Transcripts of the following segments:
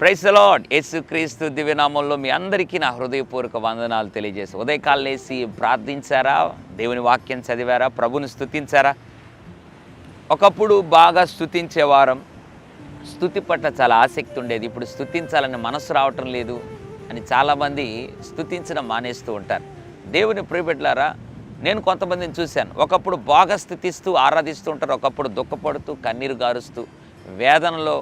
Price lord యేసుక్రీస్తు దివ్యనామంలో మీ అందరికీ నా హృదయపూర్వక వందనాలు తెలియజేసి ఉదయకాలమేసి ప్రార్థించారా? దేవుని వాక్యం చదివారా? ప్రభుని స్థుతించారా ఒకప్పుడు బాగా స్థుతించేవారం స్థుతి పట్ల చాలా ఆసక్తి ఉండేది. ఇప్పుడు స్థుతించాలని మనసు రావటం లేదు అని చాలామంది స్థుతించడం మానేస్తూ ఉంటారు. దేవుని ప్రియబిడ్లారా నేను కొంతమందిని చూశాను. ఒకప్పుడు బాగా స్థుతిస్తూ ఆరాధిస్తూ ఉంటారు. ఒకప్పుడు దుఃఖపడుతూ కన్నీరు గారుస్తూ వేదనలో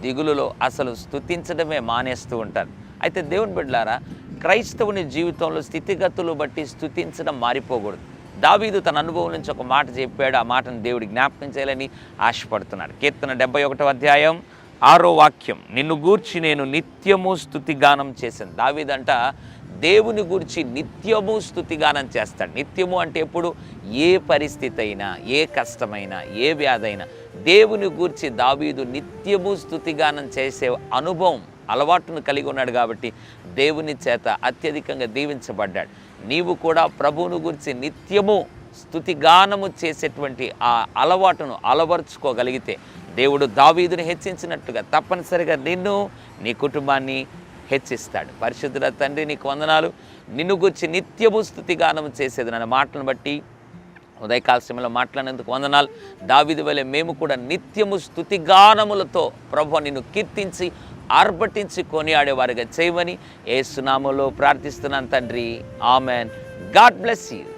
దిగులులో అసలు స్థుతించడమే మానేస్తూ ఉంటారు. అయితే దేవుని బిడ్డలారా క్రైస్తవుని జీవితంలో స్థితిగతులు బట్టి స్థుతించడం మారిపోకూడదు. దావీదు తన అనుభవం నుంచి ఒక మాట చెప్పాడు ఆ మాటను దేవుడి జ్ఞాపకం చేయాలని ఆశపడుతున్నాడు. కీర్తన డెబ్బై ఒకటో అధ్యాయం ఆరో వాక్యం నిన్ను గూర్చి నేను నిత్యము స్థుతిగానం చేశాను. దావీదంట దేవుని గురించి నిత్యము స్థుతిగానం చేస్తాడు. నిత్యము అంటే ఎప్పుడు? ఏ పరిస్థితి అయినా ఏ కష్టమైనా ఏ వ్యాధైనా. దేవుని గూర్చి దావీదు నిత్యము స్థుతిగానం చేసే అనుభవం అలవాటును కలిగి ఉన్నాడు కాబట్టి దేవుని చేత అత్యధికంగా దీవించబడ్డాడు. నీవు కూడా ప్రభువును గురించి నిత్యము స్థుతిగానము చేసేటువంటి ఆ అలవాటును అలవర్చుకోగలిగితే దేవుడు దావీదుని హెచ్చించినట్టుగా తప్పనిసరిగా నిన్ను నీ కుటుంబాన్ని హెచ్చిస్తాడు. పరిశుద్ధుల తండ్రి నీకు వందనాలు. నిన్ను గురించి నిత్యము స్థుతిగానము చేసేది నన్న మాటలను బట్టి ఉదయకాల సమయంలో మాట్లాడినందుకు వందనాలు. దావిది వలె మేము కూడా నిత్యము స్థుతిగానములతో ప్రభు నిన్ను కీర్తించి ఆర్భటించి కొనియాడేవారుగా చేయమని ఏ సునామలో ప్రార్థిస్తున్నాను తండ్రి. ఆమెన్. God bless you.